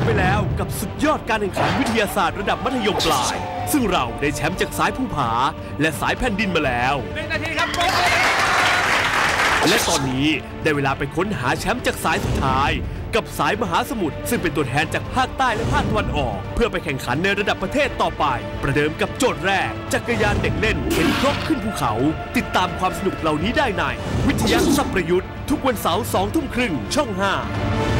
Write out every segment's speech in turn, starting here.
านไปแล้วกับสุดยอดการแข่งขันวิทยาศาสตร์ระดับมัธยมปลาย ซึ่งเราได้แชมป์จากสายภูผา และสายแผ่นดินมาแล้ว หนึ่งนาทีครับและตอนนี้ได้เวลาไปค้นหาแชมป์จากสายสุดท้าย กับสายมหาสมุทรซึ่งเป็นตัวแทนจากภาคใต้และภาคตะวันออก เพื่อไปแข่งขันในระดับประเทศต่อไป ประเดิมกับโจทย์แรก จักรยานเด็กเล่นเข็นครกขึ้นภูเขา ติดตามความสนุกเหล่านี้ได้ใน วิทยาสัพประยุทธ์ ทุกวันเสาร์สองทุ่มครึ่งช่อง 5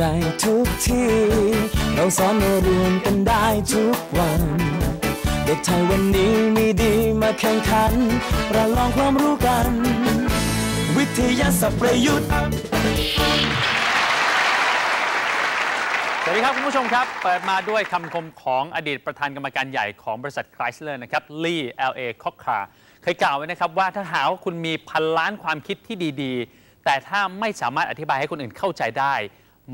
ในทุกที่ เราสอนเราเรียนกันได้ทุกวัน เด็กไทยวันนี้มีดีมาแข่งขันประลองความรู้กัน วิทยาศาสตร์ประยุทธ์สวัสดีครับคุณผู้ชมครับ เปิดมาด้วยคำคมของอดีตประธานกรรมการใหญ่ของบริษัทไครสเลอร์นะครับลีเอลเอคอกคาเคยกล่าวไว้นะครับว่าถ้าหากว่าคุณมีพันล้านความคิดที่ดี ๆ แต่ถ้าไม่สามารถอธิบายให้คนอื่นเข้าใจได้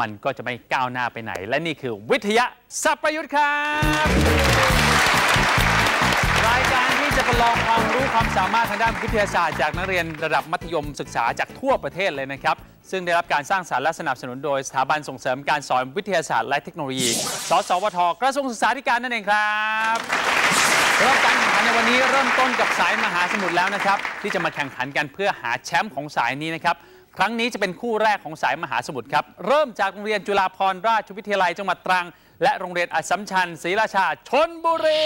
มันก็จะไม่ก้าวหน้าไปไหน และนี่คือวิทยาสัพประยุทธ์ครับ รายการที่จะประลองความรู้ความสามารถทางด้านวิทยาศาสตร์จากนักเรียนระดับมัธยมศึกษาจากทั่วประเทศเลยนะครับ ซึ่งได้รับการสร้างสารรค์และสนับสนุนโดยสถาบันส่งเสริมการสอนวิทยาศาสตร์และเทคโนโลยี สสวท กระทรวงศึกษาธิการนั่นเองครับรับการแข่งขันในวันนี้เริ่มต้นกับสายมหาสมุทรแล้วนะครับ ที่จะมาแข่งขันกันเพื่อหาแชมป์ของสายนี้นะครับ ครั้งนี้จะเป็นคู่แรกของสายมหาสมุทรครับ เริ่มจากโรงเรียนจุฬาภรณราชวิทยาลัยจังหวัดตรัง และโรงเรียนอัสสัมชัญศรีราชาชนบุรี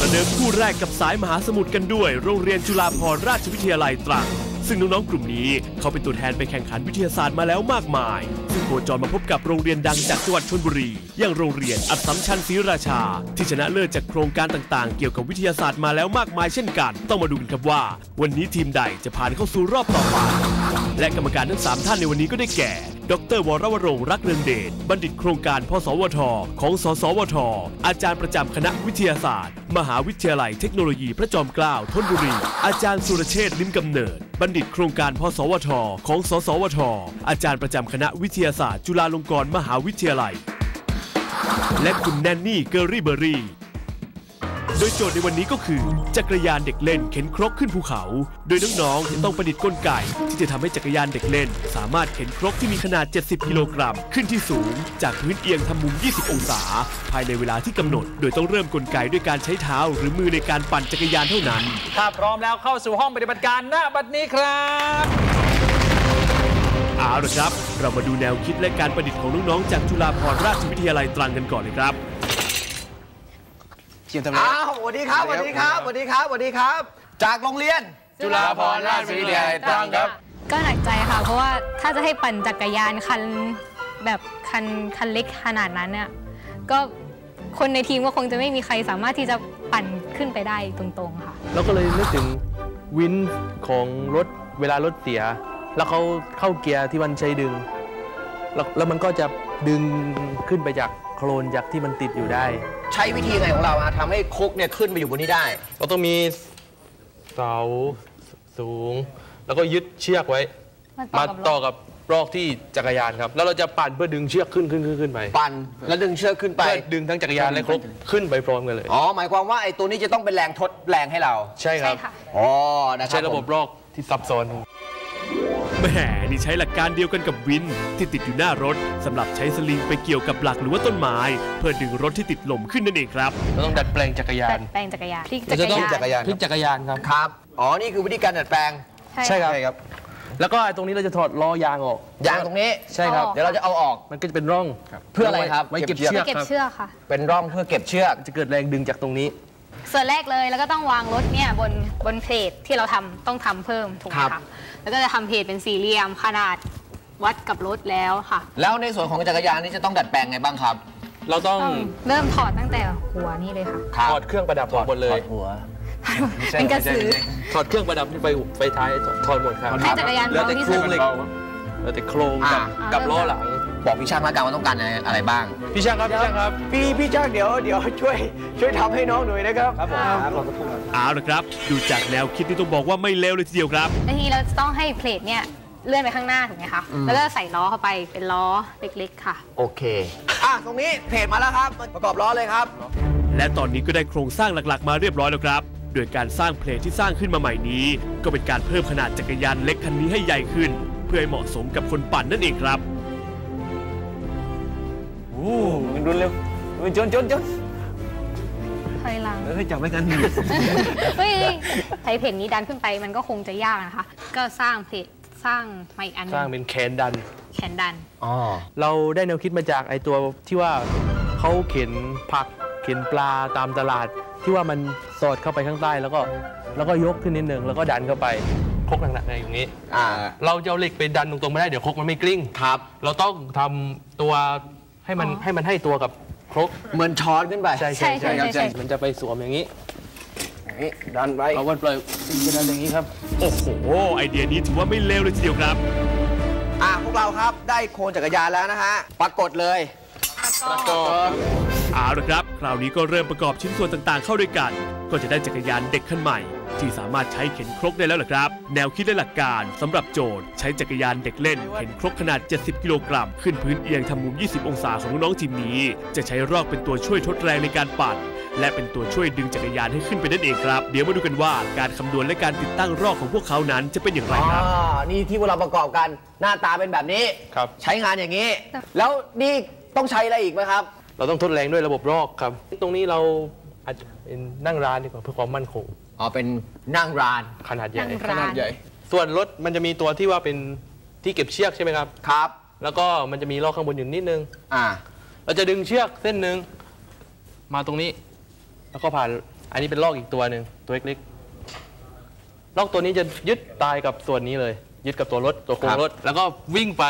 ประเดิมคู่แรกกับสายมหาสมุทรกันด้วย โรงเรียนจุฬาภรณราชวิทยาลัยตรัง ซึ่งน้องๆกลุ่มนี้เขาเป็นตัวแทนไปแข่งขันวิทยาศาสตร์มาแล้วมากมาย ซึ่งโคจรมาพบกับโรงเรียนดังจากจังหวัดชลบุรี อย่างโรงเรียนอัสสัมชัญศรีราชา ที่ชนะเลิศจากโครงการต่างๆ เกี่ยวกับวิทยาศาสตร์มาแล้วมากมายเช่นกัน ต้องมาดูกันครับว่า วันนี้ทีมใดจะผ่านเข้าสู่รอบต่อไปและกรรมการทั้ง 3 ท่านในวันนี้ก็ได้แก่ ดร วรวรงรักเรืองเดช บัณฑิตโครงการ พสวท ของ สสวท อาจารย์ประจำคณะวิทยาศาสตร์ มหาวิทยาลัยเทคโนโลยีพระจอมเกล้าธนบุรี อาจารย์สุรเชษฐ์ลิมกำเนิด บัณฑิตโครงการ พสวท ของ สสวท อาจารย์ประจำคณะวิทยาศาสตร์ จุฬาลงกรณ์มหาวิทยาลัย และคุณแนนนี่ เกอรี่เบอรี่ โดยโจทย์ในวันนี้ก็คือ จักรยานเด็กเล่นเข็นครกขึ้นภูเขา โดยน้องๆจะต้องประดิษฐ์กลไกที่จะทำให้จักรยานเด็กเล่น สามารถเข็นครกที่มีขนาด 70 กิโลกรัม ขึ้นที่สูง จากพื้นเอียงทำมุม 20 องศา ภายในเวลาที่กำหนด โดยต้องเริ่มกลไกด้วยการใช้เท้า หรือมือในการปั่นจักรยานเท่านั้น ถ้าพร้อมแล้วเข้าสู่ห้องปฏิบัติการณบัดนี้ครับเอาละครับ เรามาดูแนวคิดและการประดิษฐ์ของน้องๆจากจุฬาภรณราชวิทยาลัยตรังกันก่อนเลยครับ อ้าวสวัสดีครับสวัสดีครับสวัสดีครับสวัสดีครับ จากโรงเรียน จุฬาภรณราชวิทยาลัยตรังครับ ก็หนักใจค่ะ เพราะว่าถ้าจะให้ปั่นจักรยานคันแบบคันคันเล็กขนาดนั้นเนี่ยก็คนในทีมก็คงจะไม่มีใครสามารถที่จะปั่นขึ้นไปได้ตรงๆค่ะเราก็เลยนึกถึงวินของรถเวลารถเสีย แล้วเขาเข้าเกียร์ที่มันใช้ดึง แล้วแล้วมันก็จะดึงขึ้นไปจาก โคลนจากที่มันติดอยู่ได้ ใช้วิธีไงของเราอะทำให้ครกเนี่ยขึ้นไปอยู่บนนี้ได้ เราต้องมีเสาสูง แล้วก็ยึดเชือกไว้มาต่อกับมาต่อกับรอกที่จักรยานครับ แล้วเราจะปั่นเพื่อดึงเชือกขึ้นขึ้นขึ้นขึ้นไปปั่นแล้วดึงเชือกขึ้นไปเพื่อดึงทั้งจักรยานและครกขึ้นไปพร้อมกันเลยอ๋อหมายความว่าไอ้ตัวนี้จะต้องเป็นแรงทดแรงให้เรา ใช่คใช่รับค่ะอ๋อนะครับใช้ระบบผมรอกที่ซับซ้อน แหมนี่ใช้หลักการเดียวกันกับวิน ที่ติดอยู่หน้ารถสำหรับใช้สลิงไปเกี่ยวกับหลักหรือว่าต้นไม้ เพื่อดึงรถที่ติดลมขึ้นนั่นเองครับเราต้องดัดแปลงจักรยาดันดแปลงจักรยานพลิกเราจะต้องจักรยานพลิกจักรยานครับครับอ๋อนี่คือวิธีการดัดแปลงใช่ครับใช่ครับ แล้วก็ตรงนี้เราจะถอดล้อยางออกยางตรงนี้ใช่ครับเดี๋ยวเราจะเอาออกมันก็จะเป็นร่องเพื่ออะไรครับไว้เก็บเก็บเชือกเชือกเก็บครับเชือกค่ะเป็นร่องเพื่อเก็บเชือกจะเกิดแรงดึงจากตรงนี้ ส่วนแรกเลยแล้วก็ต้องวางรถเนี่ยบนบนเพลทที่เราทำต้องทำเพิ่มถูกไหมครัคะบ แล้วก็จะทำเพลทเป็นสี่เหลี่ยมขนาดวัดกับรถแล้วค่ะ แล้วในส่วนของจักรยานนี่จะต้องดัดแปลงไงบ้างครับเราต้องต้องเริ่มถอดตั้งแต่หัวนี่เลยค่ะ ถอดเครื่องประดับออกหมดเลยหัวเป็นกระสือถอดเครื่องประดับที่ไฟไฟท้ายถอดหมดครับให้จักรยานเหลือเบาแต่ที่โครสุงดเหล็กเหลือแต่โครงกับอ่า กับล้อหลัง บอกพี่ช่างแล้วกันว่าต้องการอะไรบ้าง พี่ช่างครับพี่ช่างครับพี่พี่จ้างเดี๋ยวเดี๋ยวช่วยช่วยทำให้น้องหน่อยนะครับครับผมเอาละครับ ดูจากแนวคิดนี่ต้องบอกว่าไม่เลวเลยทีเดียวครับแล้วทีนี้เราจะต้องให้เพลทเนี่ยเลื่อนไปข้างหน้าถูกไหมคะแล้วก็ใส่ล้อเข้าไปเป็นล้อเล็กๆค่ะ โอเคอะตรงนี้เพจมาแล้วครับประกอบล้อเลยครับ และตอนนี้ก็ได้โครงสร้างหลักๆ มาเรียบร้อยแล้วครับโดยการสร้างเพลทที่สร้างขึ้นมาใหม่นี้ ก็เป็นการเพิ่มขนาดจักรยานเล็กคันนี้ให้ใหญ่ขึ้น เพื่อให้เหมาะสมกับคนปั่นนั่นเองครับโอ้ มันรุนเร็วเฮ้ยจนจนจนถอยหลังเฮ้ยจับไว้กันเฮ้ยใช้เพจนี้ดันขึ้นไปมันก็คงจะยากนะคะ ก็สร้างเพจสร้างมาอีกอันหนึสร้างงเป็นแขนดัน แขนดันอ๋อเราได้แนวคิดมาจากไอตัวที่ว่าเขาเข็นผักเข็นปลาตามตลาด ที่ว่ามันสอดเข้าไปข้างใต้แล้วก็แล้วก็ยกขึ้นนิดนึงแล้วก็ดันเข้าไปครกหนักๆในอย่างนี้อ่าเราจะเอาเหล็กไปดันตรงๆไม่ได้เดี๋ยวครกมันไม่กลิ้งครับ เราต้องทำตัว ให้มันอ๋อให้มันให้ตัวกับครกเหมือนช้อนขึ้นไปใช่ใช่ใช่ใช่ครับใช่มันจะไปสวมอย่างนี้นี่ดันไว้เราก็ปล่อยจะดันอย่างนี้ครับโอ้โหไอเดียนี้ถือว่าไม่เลวเลยทีเดียวครับอะพวกเราครับได้โครงจักรยานแล้วนะฮะปรากฏเลยแล้วก็เอาละครับ คราวนี้ก็เริ่มประกอบชิ้นส่วนต่างๆ เข้าด้วยกัน ก็จะได้จักรยานเด็กคันใหม่ ที่สามารถใช้เข็นครกได้แล้วล่ะครับ แนวคิดและหลักการสำหรับโจทย์ใช้จักรยานเด็กเล่น เข็นครกขนาด 70 กิโลกรัม ขึ้นพื้นเอียงทำมุม 20 องศาของน้องๆทีมนี้ จะใช้รอกเป็นตัวช่วยทดแรงในการปั่นและเป็นตัวช่วยดึงจักรยานให้ขึ้นไปนั่นเองครับ เดี๋ยวมาดูกันว่าการคำนวณและการติดตั้งรอกของพวกเขานั้นจะเป็นอย่างไรอ๋อครับนี่ที่พวกเราประกอบกันหน้าตาเป็นแบบนี้ ครับ ใช้งานอย่างนี้ แล้วนี่ต้องใช้อะไรอีกไหมครับ เราต้องทดแรงด้วยระบบรอกครับ ตรงนี้เราอาจจะเป็นนั่งร้านดีกว่าเพื่อความมั่นคง อ๋อเป็นนั่งร้าน ขนาดใหญ่ นั่งร้านส่วนรถมันจะมีตัวที่ว่าเป็นที่เก็บเชือกใช่ไหมครับ ครับ แล้วก็มันจะมีลอกข้างบนอยู่นิดนึง อ่า เราจะดึงเชือกเส้นหนึ่งมาตรงนี้ แล้วก็ผ่านอันนี้เป็นลอกอีกตัวหนึ่งตัวเล็กๆลอกตัวนี้จะยึดตายกับส่วนนี้เลย ยึดกับตัวรถตัวโครงรถ แล้วก็วิ่งไป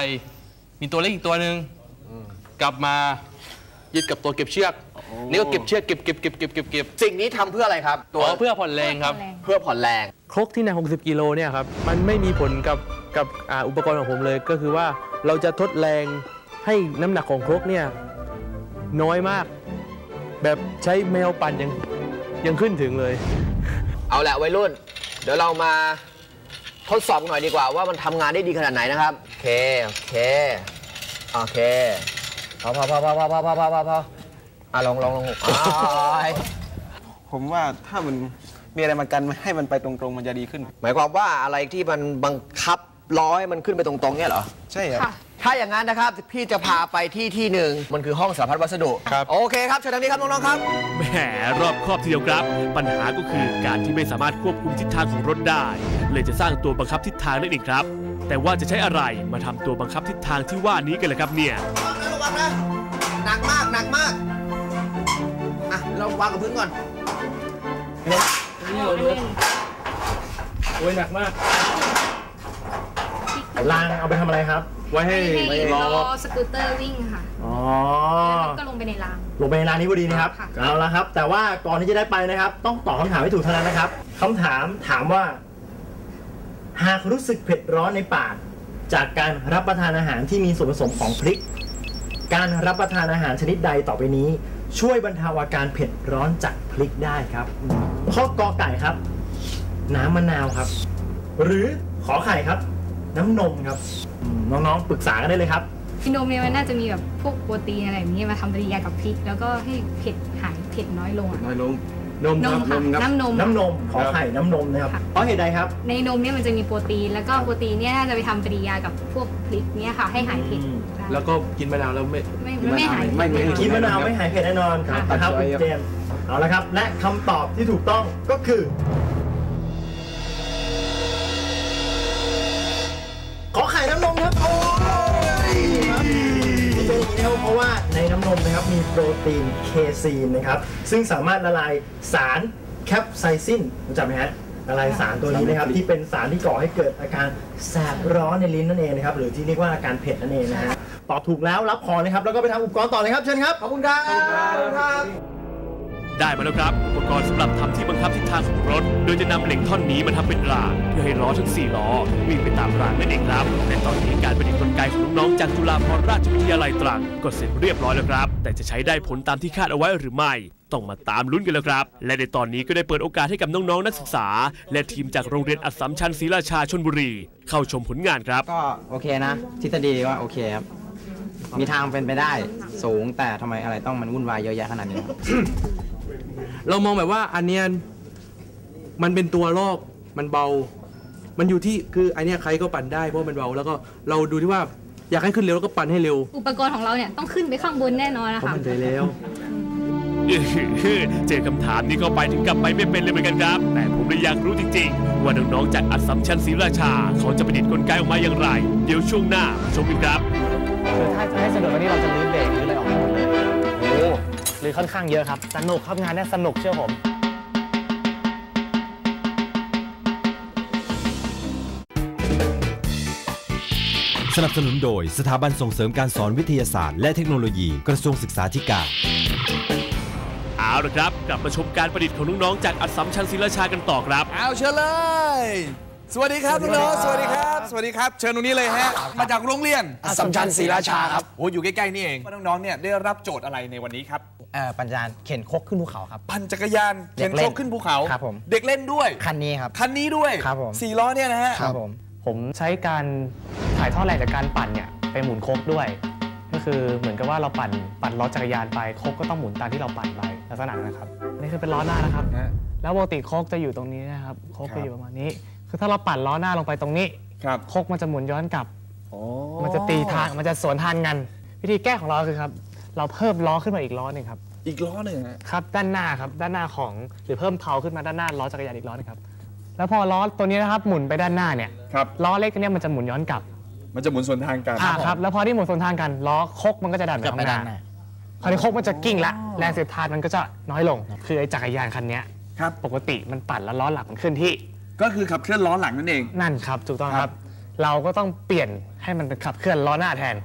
มีตัวเล็กอีกตัวหนึ่งกลับมายึดกับตัวเก็บเชือก นี่ก็เก็บเชือกเก็บเก็บเก็บเก็บเก็บเก็บสิ่งนี้ทำเพื่ออะไรครับ ตัตัววเพื่อผ่อนแรงครับ เพื่อผ่อนแรงครกที่หนัก60 กิโลเนี่ยครับ มันไม่มีผลกับกับอ่าอุปกรณ์ของผมเลย ก็คือว่าเราจะทดแรงให้น้ำหนักของครกเนี่ยน้อยมาก แบบใช้แมวปั่นยังยังขึ้นถึงเลย เอาแหละวัยรุ่น เดี๋ยวเรามาทดสอบหน่อยดีกว่าว่ามันทำงานได้ดีขนาดไหนนะครับ โอเค โอเค โอเคพอพอพอพอพอพอพอพอพอพ ออะลองลองลองอ้ายผมว่าถ้ามันมีอะไรมากันให้มันไปตรงๆ มันจะดีขึ้น หมายความว่าอะไรที่มันบังคับล้อให้มันขึ้นไปตรงๆเนี่ยเหรอ ใช่ครับค่ะถ้าอย่างนั้นนะครับ พี่จะพาไปที่ที่หนึ่ง มันคือห้องสารพัดวัสดุครับโอเคครับเชิญทางนี้ครับ น้อง ๆ ครับ แหม รอบครอบทีเดียวครับ ปัญหาก็คือการที่ไม่สามารถควบคุมทิศทางของรถได้ เลยจะสร้างตัวบังคับทิศทางนั่นเองครับ แต่ว่าจะใช้อะไรมาทำตัวบังคับทิศทางที่ว่านี้กันล่ะครับเนี่ยระวังนะหนักมากหนักมาก อะ เราวางกับพื้นก่อนโอ้ยหนักมากรางเอาไปทำอะไรครับ ไว้ให้ให้ล้อสกูตเตอร์วิ่งค่ะ อ๋อ แล้วก็ลงไปในราง ลงไปในร้านนี้พอดีนะครับค่ะเอาละครับ แต่ว่าก่อนที่จะได้ไปนะครับ ต้องตอบคำถามให้ถูกเท่านั้นนะครับคำถามถามว่า หากรู้สึกเผ็ดร้อนในปาก จากการรับประทานอาหารที่มีส่วนผสมของพริก การรับประทานอาหารชนิดใดต่อไปนี้ ช่วยบรรเทาอาการเผ็ดร้อนจากพริกได้ครับ ข้อกอไก่ครับ น้ำมะนาวครับ หรือขอไข่ครับ น้ำนมครับอืมน้องๆปรึกษากันได้เลยครับอินโดเนี่ยมันน่าจะมีแบบพวกโปรตีนอะไรแบบนี้มาทำปฏิกิริยากับพริก แล้วก็ให้เผ็ดหายเผ็ดน้อยลงอะน้อยลง นมนคมรับ ค่ะน้ำนม น้ำนมขอไข่น้ำนมนะครับค่ะ เพราะเหตุใดครับ ในนมเนี่ยมันจะมีโปรตีน แล้วก็โปรตีนเนี่ยน่าจะไปทำปฏิกิริยากับพวกพริกเนี่ยค่ะ ให้หายเผ็ดอืมใช่ แล้วก็กินมะนาวแล้วไม่ไม่ไม่หายไม่ไม่เผ็ดกินมะนาวไม่หายเผ็ดแน่นอนครับนะครับตัดคุณไว้ครับเจมส์เอาละครับ และคำตอบที่ถูกต้องก็คือ ขอไข่น้ำนมครับ โอ้ยครับที่เป็นอย่างนี้นะครับเพราะว่าในน้ำนมนะครับมีโปรตีนเคซีนนะครับ ซึ่งสามารถละลายสารแคปไซซินรู้จักไหมฮะละลายสารตัวนี้นะครับที่เป็นสารที่ก่อให้เกิดอาการแสบร้อนในลิ้นนั่นเองนะครับหรือที่เรียกว่าอาการเผ็ดนั่นเองนะฮะ ตอบถูกแล้วรับของนะครับ แล้วก็ไปทำอุปกรณ์ต่อเลยครับ เชิญครับ ขอบคุณครับขอบคุณครับ ได้มาแล้วครับอุปกรณ์สำหรับทำที่บังคับทิศทางของรถ โดยจะนำเหล็กท่อนนี้มาทำเป็นรางเพื่อให้ล้อทั้ง 4 ล้อ วิ่งไปตามรางนั่นเองครับและตอนนี้การประดิษฐ์กลไกของน้องๆจากจุฬาภรณราชวิทยาลัยตรังก็เสร็จเรียบร้อยแล้วครับ แต่จะใช้ได้ผลตามที่คาดเอาไว้หรือไม่ ต้องมาตามลุ้นกันแล้วครับ และในตอนนี้ก็ได้เปิดโอกาสให้กับน้องๆนักศึกษา และทีมจากโรงเรียนอัสสัมชัญศรีราชาชนบุรี เข้าชมผลงานครับ ก็โอเคนะทฤษฎีก็โอเคครับ มีทางเป็นไปได้สูงแต่ทำไมอะไรต้องมันวุ่นวายเยอะแยะขนาดนี้ครับ เรามองแบบว่าอันเนี้ยมันเป็นตัวลอกมันเบา มันอยู่ที่คืออันเนี้ยใครก็ปั่นได้เพราะมันเบาแล้วก็เราดูที่ว่าอยากให้ขึ้นเร็วแล้วก็ปั่นให้เร็วอุปกรณ์ของเราเนี่ยต้องขึ้นไปข้างบนแน่นอนนะเพราะคะมันใจแล้วอื้อหือเจอคำถามนี้เข้าไปถึงกับไปไม่เป็นเลยเหมือนกันครับ แต่ผมเลยอยากรู้จริงๆ ว่าน้องๆจากอัสสัมชัญศรีราชา เขาจะประดิษฐ์กลไกออกมาอย่างไร เดี๋ยวช่วงหน้ามาชมกันครับ คือถ้าจะให้สะดวกกว่านี้เราจะรื้อเบรกรื้ออะไรออกให้หมดเลยโอ้หรือค่อนข้างเยอะครับ สนุกครับงานเนี้สนุกเชื่อผม สนับสนุนโดยสถาบันส่งเสริมการสอนวิทยาศาสตร์และเทคโนโลยีกระทรวงศึกษาธิการ เอาละครับ กลับมาชมการประดิษฐ์ของน้องๆจากอัสสัมชัญศรีราชากันต่อครับ เอาเชิญเลย สวัสดีครับน้องๆสวัสดีครับ สวัสดีครับ เชิญตรงนี้เลยฮะ มาจากโรงเรียนอัสสัมชัญศรีราชาครับ โอ้อยู่ใกล้ๆนี่เองว่าน้องๆเนี่ยได้รับโจทย์อะไรในวันนี้ครับเอ่อปัญญาเข็นคกขึ้นภูเขาครับ ปั่นจักรยานเด็เข็กนเล่โคนกขึ้นภูเขาครับผมเด็กเล่นด้วย คันนี้ครับ คันนี้ด้วยครับผมสี่ล้อเนี่ยนะฮะครับผม ผมใช้การถ่ายทอดแรงจากการปั่นเนี่ยไปหมุนโคกด้วย ก็คือเหมือนกับว่าเราปั่นปั่นล้อจักรยานไปโคกก็ต้องหมุนตามที่เราปั่นไปลักษณะนั้นนะครับนี่คือเป็นล้อหน้านะครับฮะแล้วปกติโคกจะอยู่ตรงนี้นะครับโคกครับจะอยู่ประมาณนี้ คือถ้าเราปั่นล้อหน้าลงไปตรงนี้ครับโคกมันจะหมุนย้อนกลับ มันจะตีทางมันจะสวนทางกัน วิธีแก้ของเราคือครับเราเพิ่มล้อขึ้นมาอีกล้อหนึ่งครับอีกล้อหนึ่งฮะครับด้านหน้าครับด้านหน้าของหรือเพิ่มเพลาขึ้นมาด้านหน้าล้อจักรยานอีกล้อหนึงครับแล้วพอล้อตัวนี้นะครับหมุนไปด้านหน้าเนี่ยครับล้อเล็กตัวเนี้ยมันจะหมุนย้อนกลับมันจะหมุนสวนทางกันอ่าครับแล้วพอที่หมุนสวนทางกันล้อคกมันก็จะดันไปข้างหน้าคราวนี้คกมันจะกิ้งละแรงเสียดทานมันก็จะน้อยลง คือไอ้จักรยานคันเนี้ยครับปกติมันปั่นแล้วล้อหลังมันขึ้นที่ ก็คือขับเคลื่อนล้อหลังนั่นเอง นั่นครับถูกต้องคครัรับบเราก็ต้องเปลี่ยนให้มันเป็นขับเคลื่อนล้อหน้าแทน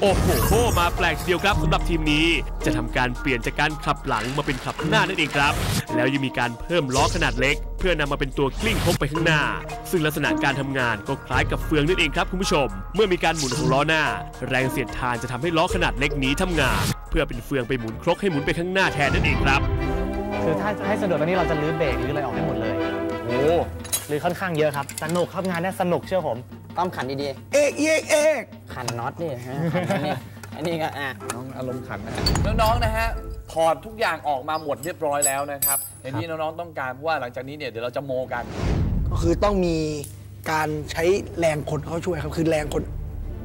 โอ้โห มาแปลกทีเดียวครับสำหรับทีมนี้ จะทำการเปลี่ยนจากการขับหลังมาเป็นขับหน้านั่นเองครับ แล้วยังมีการเพิ่มล้อขนาดเล็ก เพื่อนำมาเป็นตัวกลิ้งพกไปข้างหน้า ซึ่งลักษณะการทำงานก็คล้ายกับเฟืองนั่นเองครับคุณผู้ชม เมื่อมีการหมุนของล้อหน้า แรงเสียดทานจะทำให้ล้อขนาดเล็กนี้ทำงาน เพื่อเป็นเฟืองไปหมุนครกให้หมุนไปข้างหน้าแทนนั่นเองครับ คือถ้าจะให้สะดวกกว่านี้เราจะรื้อเบรกรื้ออะไรออกให้หมดเลย โอ้ หรือค่อนข้างเยอะครับ สนุกครับงานเนี้สนุกเชื่อผมต้อมขันดีเอกเอกเอกๆขันน็อตนี่ฮะขันอันนี้อันนี้ก็อะน้องอารมณ์ขันนะน้องๆนะฮะถอดทุกอย่างออกมาหมดเรียบร้อยแล้วนะครับอย่างที่น้องๆต้องการเพราะว่าหลังจากนี้เนี่ยเดี๋ยวเราจะโมกัน ก็คือต้องมีการใช้แรงคนเข้าช่วยครับคือแรงคน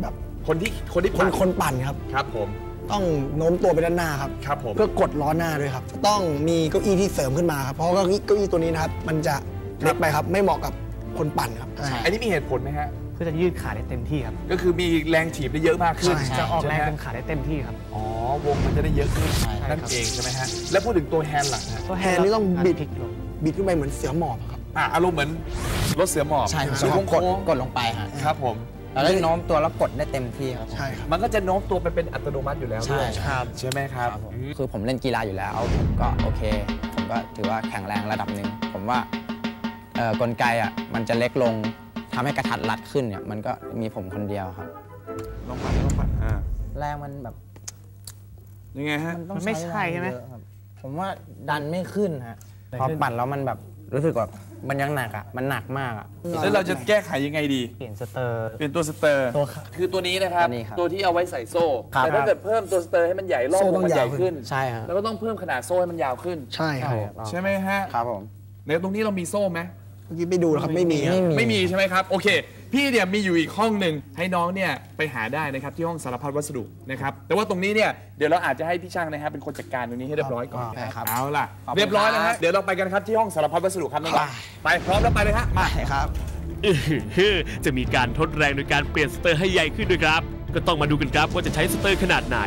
แบบคนที่คนที่คนปั่นคนปั่นครับครับผมต้องโน้มตัวไปด้านหน้าครับครับผมเพื่อกดล้อหน้าด้วยครับ ต้องมีเก้าอี้ที่เสริมขึ้นมาครับเพราะเก้าอี้เก้าอี้ตัวนี้นะครับมันจะ เล็กไปครับ ไม่เหมาะกับคนปั่นครับ อันนี้มีเหตุผลไหมฮะเพื่อจะยืดขาได้เต็มที่ครับ ก็คือมีแรงถีบได้เยอะมากขึ้นใช่จะออกแรงใช่เต็ไหมขาได้เต็มที่ครับ อ๋อ วงมันจะได้เยอะขึ้นใช่นั่นครับเองใช่ไหมฮะ แล้วพูดถึงตัวแฮนด์หลังฮะก็แฮนด์นี่ต้องบิดพลิกลงบิดขึ้นไปเหมือนเสือหมอบครับ อะอารมณ์เหมือนรถเสือหมอบใช่ครับเสือแล้วก็กดโค้งกดลงไปฮะๆครับผมเราได้โน้มตัวแล้วกดได้เต็มที่ครับใช่ครับมันก็จะโน้มตัวไปเป็นอัตโนมัติอยู่แล้วด้วยใช่ครับใช่ไหมครับครับผมอืมคือผมเล่นกีฬาอยู่แล้วผมก็โอเค ผมก็ถือว่าแข็งแรงระดับหนึ่งผมว่าเอ่อ กลไกอะมันจะเล็กลงทำให้กระทัดรัดขึ้นเนี่ยมันก็มีผมคนเดียวครับลองปั่นลองปั่นอ่าแรงมันแบบยังไงฮะมันต้องมันไม่ใช่ใช่ไหมแรงเยอะครับผมว่าดันไม่ขึ้นฮะพอปั่นแล้วมันแบบรู้สึกแบบมันยังหนักอะมันหนักมากอะแล้วเราจะแก้ไขยังไงดี เปลี่ยนสเตอร์เปลี่ยนตัวสเตอร์ตัวคือตัวนี้นะครับตัวนี้ครับ ตัวที่เอาไว้ใส่โซ่ครับแต่ถ้าเกิดเพิ่มตัวสเตอร์ให้มันใหญ่รอบโซ่วต้องงมันใหญ่ยาวขึ้นขึ้นใช่ครับแล้วก็ต้องเพิ่มขนาดโซ่ให้มันยาวขึ้น ใช่ครับใช่ไหมฮะครับผมในตรงนี้เรามีโซ่ไหม เมื่อกี้ไปดูแล้วครับไม่มีครับไม่มีไม่มีใช่ไหมครับ โอเค พี่เนี่ยมีอยู่อีกห้องหนึ่งให้น้องเนี่ยไปหาได้นะครับที่ห้องสารพัดวัสดุนะครับแต่ว่าตรงนี้เนี่ยเดี๋ยวเราอาจจะให้พี่ช่างนะครับเป็นคนจัดการตรงนี้ให้เรียบร้อยก่อนครับเอาล่ะขอบคุณ เรียบร้อยแล้วครัฮะบเดี๋ยวเราไปกันครับที่ห้องสารพัดวัสดุครับน้องๆไปพร้อมแล้วไปเลยฮะมา ใช่ครับ อื้อหือจะมีการทดแรงโดยการเปลี่ยนสเตอร์ให้ใหญ่ขึ้นด้วยครับ ก็ต้องมาดูกันครับว่าจะใช้สเตอร์ขนาดไหน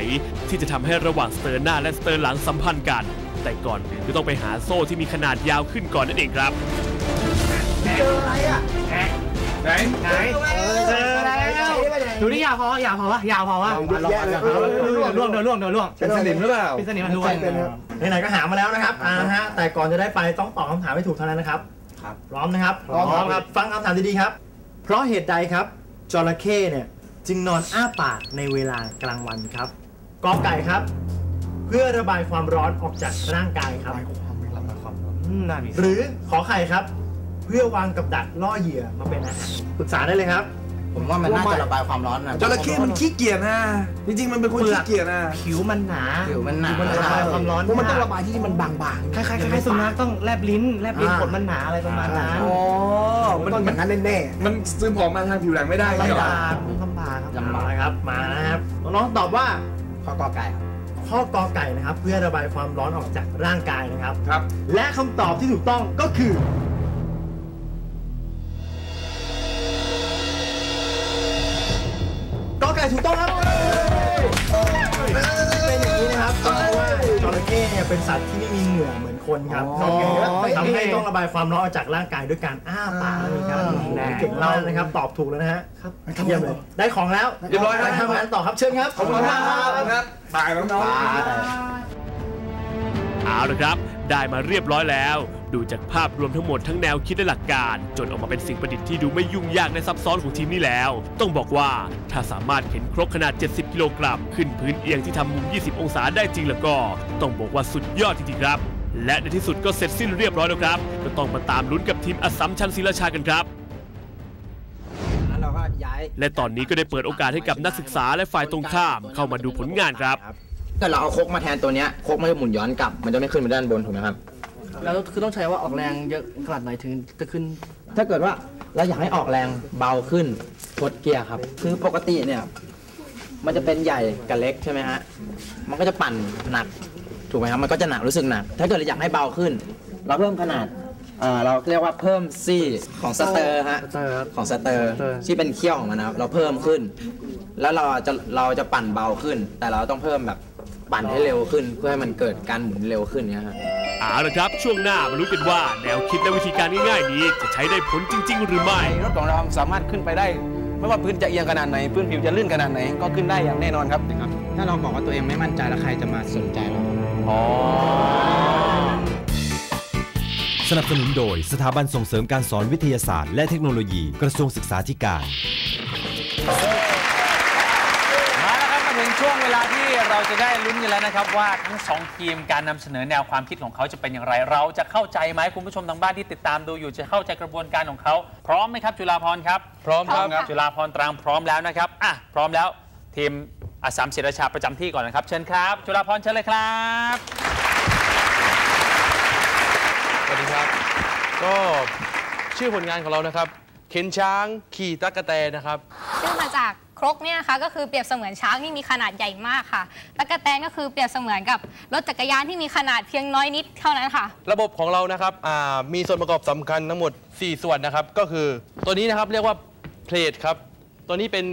ที่จะทำให้ระหว่างสเตอร์หน้าและสเตอร์หลังสัมพันธ์กัน แต่ก่อนอื่นก็ต้องไปหาโซ่ที่มีขนาดยาวขึ้นก่อนนั่นเองครับ ไหนไหนเจอแล้วดูนี่ยาวพอยาวพอวะยาวพอวะเยอะแยะเลยล่วงล่วงเดินล่วงเดินล่วงเป็นสนิมหรือเปล่าเป็นสนิมมันล่วงไหนๆก็หามาแล้วนะครับอ่าฮะแต่ก่อนจะได้ไปต้องตอบคำถามให้ถูกเท่านั้นนะครับครับพร้อมนะครับพร้อมครับฟังคำถามดีๆครับ เพราะเหตุใดครับจระเข้เนี่ยจึงนอนอ้าปากในเวลากลางวันครับกอไก่ครับ เพื่อระบายความร้อนออกจากร่างกายครับอืมน่ามีหรือขอไข่ครับเพื่อวางกับดักล่อเหยื่อมาเป็นอาหารปรึกษาได้เลยครับ ผมว่ามันน่าจะระบายความร้อนนะจระเข้มันขี้เกียจนะ จริงๆมันเป็นคนขี้เกียจนะ ผิวมันหนา ผิวมันหนามันระบายความร้อนเพราะมันต้องระบายที่มันบางๆคล้ายๆคล้ายๆสุนัขต้องแลบลิ้นแลบลิ้นขนมันหนาอะไรประมาณนั้นอ๋อมันต้องอย่างนั้นแน่มันซึมออกมาทางผิวหนังไม่ได้ลำเหรอบากลำบากครับลำบากครับมานะครับน้องๆตอบว่าข้อกอไก่ครับข้อกอไก่นะครับ เพื่อระบายความร้อนออกจากร่างกายนะครับครับ และคำตอบที่ถูกต้องก็คือ ถูกต้องครับเป็นอย่างนี้นะครับเพราะว่าจระเข้เนี่ยเป็นสัตว์ที่ไม่มีเหงื่อเหมือนคนครับอ๋อ ทำให้ต้องระบายความร้อนออกจากร่างกายด้วยการอ้าปากนั่นเองครับเก่งมากนะครับตอบถูกแล้วนะฮะครับเยี่ยมเลยได้ของแล้วเรียบร้อยครับ ไปทำงานต่อครับเชิญครับ ขอบคุณมากครับบายน้องๆเอาละครับ ได้มาเรียบร้อยแล้ว ดูจากภาพรวมทั้งหมดทั้งแนวคิดและหลักการ จนออกมาเป็นสิ่งประดิษฐ์ที่ดูไม่ยุ่งยากและซับซ้อนของทีมนี้แล้ว ต้องบอกว่าถ้าสามารถเข็นครกขนาด 70 กิโลกรัมขึ้นพื้นเอียงที่ทำมุม 20 องศาได้จริงแล้วก็ ต้องบอกว่าสุดยอดจริงๆครับ และในที่สุดก็เสร็จสิ้นเรียบร้อยแล้วครับก็ต้องมาตามลุ้นกับทีมอสสัมชัญศรีราชากันครับแล้วเราก็ย้ายและตอนนี้ก็ได้เปิดโอกาสให้กับนักศึกษาและฝ่ายตรงข้ามเข้ามาดูผลงานครับถ้าเราเอาโคกมาแทนตัวเนี้ยโคกมันจะหมุนย้อนกลับ มันจะไม่ขึ้นมาด้านบนถูกไหมครับ แล้วคือต้องใช้ว่าออกแรงเยอะขนาดไหนถึงจะขึ้น ถ้าเกิดว่าเราอยากให้ออกแรงเบาขึ้นกดเกียร์ครับ คือปกติเนี่ย มันจะเป็นใหญ่กับเล็กใช่ไหมฮะ มันก็จะปั่นหนักถูกไหมครับมันก็จะหนักรู้สึกหนัก ถ้าเกิดเราอยากให้เบาขึ้น เราเพิ่มขนาดเอ่อเราเรียกว่าเพิ่มซี่ของสเตอร์ฮะของสเตอร์ ที่เป็นเขี้ยวของมันนะครับเราเพิ่มขึ้น แล้วเราจะเราจะปั่นเบาขึ้น แต่เราต้องเพิ่มแบบ ปั่นให้เร็วขึ้น เพื่อให้มันเกิดการหมุนเร็วขึ้นเนี่ยครับเอาละครับ ช่วงหน้ามาลุ้นกันว่า แนวคิดและวิธีการง่ายๆ นี้จะใช้ได้ผลจริง ๆ หรือไม่รถของเราสามารถขึ้นไปได้ ไม่ว่าพื้นจะเอียงขนาดไหน พื้นผิวจะลื่นขนาดไหนก็ขึ้นได้อย่างแน่นอนครับถ้าเราบอกว่าตัวเองไม่มั่นใจแล้วใครจะมาสนใจเราสนับสนุนโดยสถาบันส่งเสริมการสอนวิทยาศาสตร์และเทคโนโลยีกระทรวงศึกษาธิการ มาแล้วครับมาถึง ช่วงเวลาที่เราจะได้ลุ้นกันแล้วนะครับ ว่าทั้งสองทีมการนำเสนอแนวความคิดของเขาจะเป็นอย่างไร เราจะเข้าใจไหมคุณผู้ชมทางบ้านที่ติดตามดูอยู่จะเข้าใจกระบวนการของเขาพร้อมไหมครับ จุฬาพรครับพร้อมครับ จุฬาพรตรังพร้อมแล้วนะครับอะพร้อมแล้วทีมอาสามศิรชาประจำที่ก่อนนะครับ เชิญครับ จุฬาพรเชิญเลยครับสวัสดีครับ ก็ชื่อผลงานของเรานะครับ เข็นช้างขี่ตั๊กแตนนะครับซึ่งมาจาก ครกเนี่ยนะคะก็คือเปรียบเสมือนช้างที่มีขนาดใหญ่มากค่ะตะกะแตนก็คือเปรียบเสมือนกับรถจักรยานที่มีขนาดเพียงน้อยนิดเท่านั้นค่ะ ระบบของเรานะครับอ่ามีส่วนประกอบสำคัญทั้งหมด 4 ส่วนนะครับ ก็คือตัวนี้นะครับเรียกว่าเพลทครับ ตัวนี้เป็น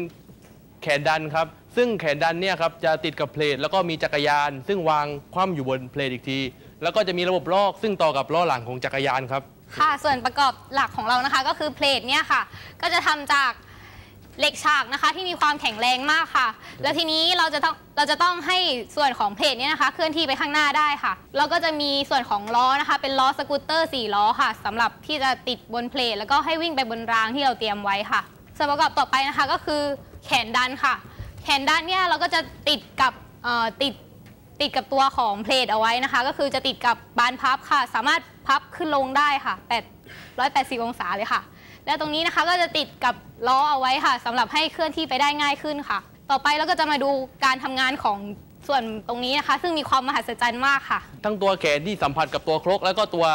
แขนดันครับ ซึ่งแขนดันเนี่ยครับจะติดกับเพลทแล้วก็มีจักรยาน ซึ่งวางคว่ำอยู่บนเพลทอีกที แล้วก็จะมีระบบลอกซึ่งต่อกับล้อหลังของจักรยานครับ ค่ะ ส่วนประกอบหลักของเรานะคะ ก็คือเพลทเนี่ยค่ะ ก็จะทำจาก เหล็กฉากนะคะที่มีความแข็งแรงมากค่ะ แล้วทีนี้เราจะต้องเราจะต้องให้ส่วนของเพลทเนี่ยนะคะเคลื่อนที่ไปข้างหน้าได้ค่ะ เราก็จะมีส่วนของล้อนะคะ เป็นล้อสกูตเตอร์4ล้อค่ะสำหรับที่จะติดบนเพลทแล้วก็ให้วิ่งไปบนรางที่เราเตรียมไว้ค่ะส่วนประกอบต่อไปนะคะก็คือแขนดันค่ะ แขนดันเนี่ยเราก็จะติดกับเอ่อติดติดกับตัวของเพลทเอาไว้นะคะ ก็คือจะติดกับบานพับค่ะ สามารถพับขึ้นลงได้ค่ะ8 180 องศาเลยค่ะ แล้วตรงนี้นะคะก็จะติดกับล้อเอาไว้ค่ะสำหรับให้เคลื่อนที่ไปได้ง่ายขึ้นค่ะ ต่อไปเราก็จะมาดูการทำงานของส่วนตรงนี้นะคะ ซึ่งมีความมหัศจรรย์มากค่ะ ทั้งตัวแขนที่สัมผัสกับตัวครก แล้วก็ตัว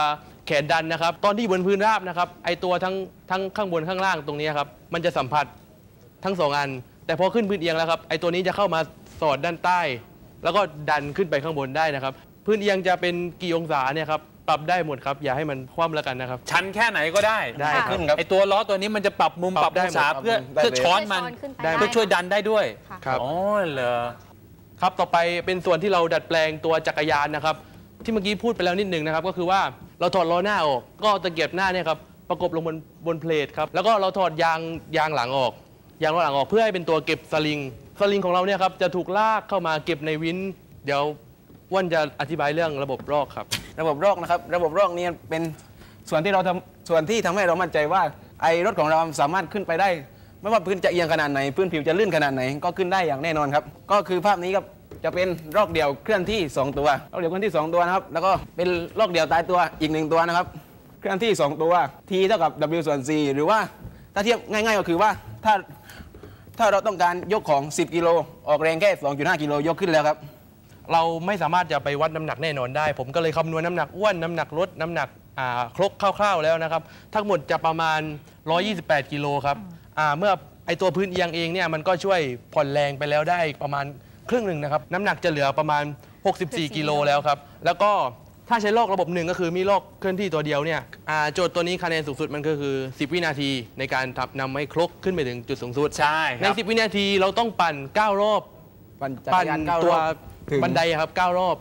แขนดันนะครับ ตอนที่บนพื้นราบนะครับไอตัวทั้งทั้งข้างบนข้างล่างตรงนี้ครับมันจะสัมผัสทั้งสองอัน แต่พอขึ้นพื้นเอียงแล้วครับไอตัวนี้จะเข้ามาสอดด้านใต้ แล้วก็ดันขึ้นไปข้างบนได้นะครับ พื้นเอียงจะเป็นกี่องศาเนี่ยครับ ปรับได้หมดครับ อย่าให้มันคว่ำแล้วกันนะครับ ชันแค่ไหนก็ได้ได้ครับขึ้นครับ ไอตัวล้อตัวนี้มันจะปรับมุมปปรัรับบได้องศาหมดครับเพื่อได้เพื่อเลยช้อนมันช่วยช้อนขึ้นไปได้หมดเพื่อช่วยดันได้ด้วยครับ อ๋อเหรอ ครับ ต่อไปเป็นส่วนที่เราดัดแปลงตัวจักรยานนะครับ ที่เมื่อกี้พูดไปแล้วนิดหนึ่งนะครับก็คือว่าเราถอดล้อหน้าออก ก็เอาตะเกียบหน้าเนี่ยครับประกบลงบนบนเพลทครับแล้วก็เราถอดยางยางหลังออก ยางล้อหลังออกเพื่อให้เป็นตัวเก็บสลิงสลิงของเราเนี่ยครับจะถูกลากเข้ามาเก็บในวินเดี๋ยว อ้วนจะอธิบายเรื่องระบบรอกครับ ระบบโรคนะครับ ระบบโรคนี้เป็นส่วนที่เราทำส่วนที่ทำให้เรามั่นใจว่าไอ้รถของเราสามารถขึ้นไปได้ ไม่ว่าพื้นจะเอียงขนาดไหน พื้นผิวจะลื่นขนาดไหนก็ขึ้นได้อย่างแน่นอนครับ ก็คือภาพนี้ครับจะเป็นรอกเดี่ยวเคลื่อนที่ 2 ตัวรอกเดี่ยวเคลื่อนที่ 2 ตัวนะครับ แล้วก็เป็นรอกเดี่ยวตายตัวอีกหนึ่งตัวนะครับ เคลื่อนที่ 2 ตัว t เท่ากับ w ส่วน c หรือว่าถ้าเทียบง่าย ๆ ก็คือว่าถ้าถ้าเราต้องการยกของ 10 กิโลออกแรงแค่ 2.5 กิโลยกขึ้นแล้วครับ เราไม่สามารถจะไปวัดน้ำหนักแน่นอนได้ ผมก็เลยคำนวณน้ำหนักอ้วนน้ำหนักลดน้ำหนักอ่าครกคร่าวๆแล้วนะครับ ทั้งหมดจะประมาณ 128 กิโลครับอ่าเมื่อไอตัวพื้นเอียงเองเนี่ยมันก็ช่วยผ่อนแรงไปแล้วได้ประมาณครึ่งหนึ่งนะครับ น้ำหนักจะเหลือประมาณ 64 กิโลแล้วครับ แล้วก็ถ้าใช้ลอกระบบหนึ่งก็คือมีลอกเคลื่อนที่ตัวเดียวเนี่ยอ่าโจทย์ตัวนี้คะแนนสูงสุดมันก็คือ 10 วินาทีในการทำนำให้ครกขึ้นไปถึงจุดสูงสุดใช่ใน 10 วินาทีเราต้องปั่น 9 รอบ ปั่นจักรยานเก้ารอบตัว ถึง บันไดครับ 9 รอบ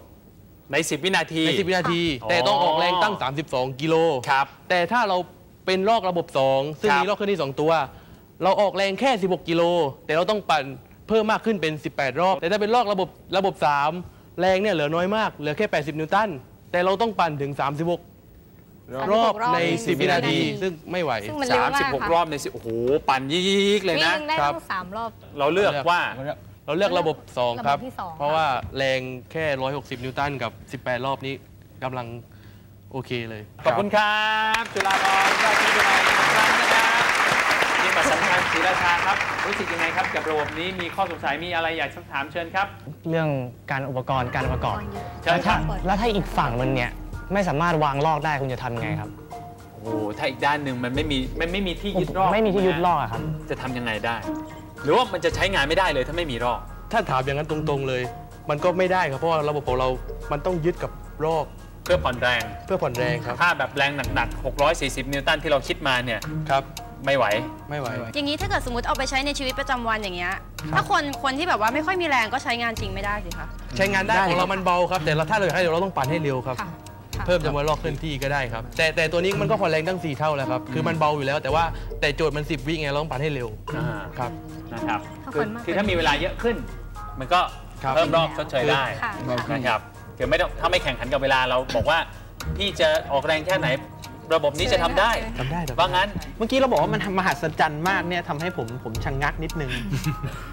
ใน 10 วินาที ใน 10 วินาที อ๋อ แต่ต้องออกแรงตั้ง 32 กิโล ครับ แต่ถ้าเราเป็นลอกระบบ 2 ซึ่งครับ มีลอกเคลื่อนที่ 2 ตัว เราออกแรงแค่ 16 กิโล แต่เราต้องปั่นเพิ่มมากขึ้นเป็น 18 รอบ แต่ถ้าเป็นลอกระบบระบบ 3 แรงเนี่ยเหลือน้อยมาก เหลือแค่ 80 นิวตัน แต่เราต้องปั่นถึง 36 รอบใน 10 วินาที ซึ่งไม่ไหว ซึ่งมันเร็วมากค่ะ36รอบในสิโอ้โห ปั่นยิกๆเลยวิ่นะ งได้ครัตั้บงสามรอบ เราเลือกว่า เราเลือกระบบ 2 ครับ ระบบที่สองเพราะว่าแรงแค่ 160 นิวตันกับ 18 รอบนี้กำลังโอเคเลยขอบคุณครับ จุฬาภรณ์ราชวิทยาลัยอีกครั้งนะครับทีมบัตรสำคัญศรีราชาครับ รู้สึกยังไงครับกับระบบนี้มีข้อสงสัยมีอะไรอยากจะถามเชิญครับ เรื่องการอุปกรณ์การประกอบใช่แล้วครัถ้าบแล้วถ้าอีกฝั่งมันเนี่ยไม่สามารถวางลอกได้คุณจะทำยังไงครับโอ้โหถ้าอีกด้านหนึ่งมันไม่มีมันไม่มีที่ยึดรอกไม่มีที่ยึดรอกอะครับ จะทำยังไงได้ หรือว่ามันจะใช้งานไม่ได้เลยถ้าไม่มีรอก ถ้าถามอย่างนั้นตรงๆเลย มันก็ไม่ได้ครับเพราะว่าระบบของเรา มันต้องยึดกับรอกเพื่อผ่อนแรงเพื่อผ่อนแรงครับ ถ้าแบบแรงหนักๆ 640 นิวตันที่เราคิดมาเนี่ยครับไม่ไหว ไม่ไหว อย่างนี้ถ้าเกิดสมมติเอาไปใช้ในชีวิตประจำวันอย่างเงี้ย ถ้าคนคนที่แบบว่าไม่ค่อยมีแรงก็ใช้งานจริงไม่ได้สิคะ ใช้งานได้ของเรามันเบาครับ แต่เราถ้าเราอยากให้เร็วเราต้องปั่นให้เร็วครับ เพิ่มจำนวนรอบเคลื่อนที่ก็ได้ครับ แต่แต่ตัวนี้มันก็ผ่อนแรงตั้ง 4 เท่าแล้วครับ คือมันเบาอยู่แล้ว แต่ว่าแต่โจทย์มัน 10 วิไงเราต้องปั่นให้เร็วอ่าครับ นะครับถ้าคือคนมากคือถ้ามีเวลาเยอะขึ้น มันก็ครับ เพิ่มรอบชดเชยได้ค่ะนะครับคือไม่ต้องถ้าไม่แข่งขันกับเวลาเราบอกว่าพี่จะออกแรงแค่ไหน ระบบนี้จะทำได้ทำได้ ว่างั้น เมื่อกี้เราบอกว่ามันมหัศจรรย์มากเนี่ยทำให้ผมผมชะงงักนิดนึง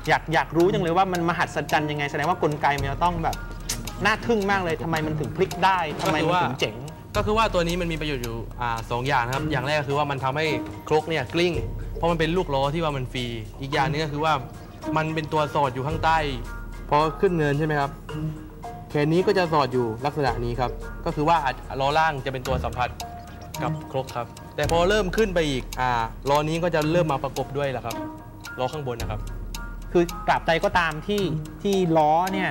อยากอยากรู้จังเลยว่ามันมหัศจรรย์ยังไงแสดงว่ากลไกมันจะต้องแบบ น่าทึ่งมากเลยทำไมมันถึงพลิกได้ทำไมมันถึงเจ๋ง ก็คือว่าตัวนี้มันมีประโยชน์อยู่อ่าสองอย่างนะครับ อย่างแรกก็คือว่ามันทำให้ครกเนี่ยกลิ้ง เพราะมันเป็นลูกล้อที่ว่ามันฟรี อีกอย่างหนึงก็คือว่ามันเป็นตัวสอดอยู่ข้างใต้ พอขึ้นเนินใช่ไหมครับ แขนนี้ก็จะสอดอยู่ลักษณะนี้ครับ ก็คือว่าอาจล้อล่างจะเป็นตัวสัมผัสกับครกครับ แต่พอเริ่มขึ้นไปอีกอ่าล้อนี้ก็จะเริ่มมาประกบด้วยแหละครับ ล้อข้างบนนะครับ คือกราบใดก็ตามที่ที่ล้อเนี่ย